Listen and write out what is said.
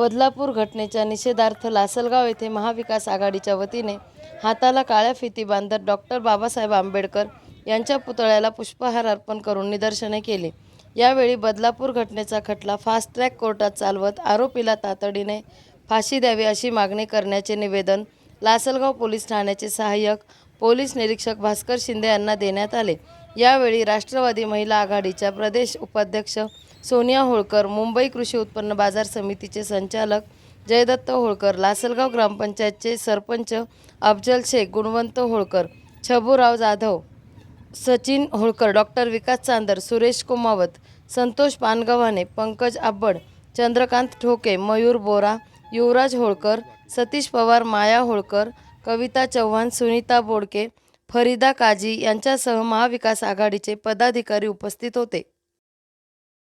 बदलापूर घटनेच्या निषेधार्थ लासलगाव येथे महाविकास आघाडीच्या वतीने हाताला काळ्या फिती बांधत डॉक्टर बाबासाहेब आंबेडकर यांच्या पुतळ्याला पुष्पहार अर्पण करून निदर्शने केली. यावेळी बदलापूर घटनेचा खटला फास्ट ट्रॅक कोर्टात चालवत आरोपीला तातडीने फाशी द्यावी अशी मागणी करण्याचे निवेदन लासलगाव पोलीस ठाण्याचे सहाय्यक पोलीस निरीक्षक भास्कर शिंदे यांना देण्यात आले. यावेळी राष्ट्रवादी महिला आघाडीच्या प्रदेश उपाध्यक्ष सोनिया होळकर मुंबई कृषी उत्पन्न बाजार समितीचे संचालक जयदत्त होळकर लासलगाव ग्रामपंचायतचे सरपंच अफजल शेख गुणवंत होळकर छबूराव जाधव सचिन होळकर डॉक्टर विकास चांदर सुरेश कुमावत संतोष पानगव्हाणे पंकज आब्बड चंद्रकांत ठोके मयूर बोरा युवराज होळकर सतीश पवार माया होळकर कविता चव्हाण सुनीता बोडके फरीदा काजी यांच्यासह महाविकास आघाडीचे पदाधिकारी उपस्थित होते.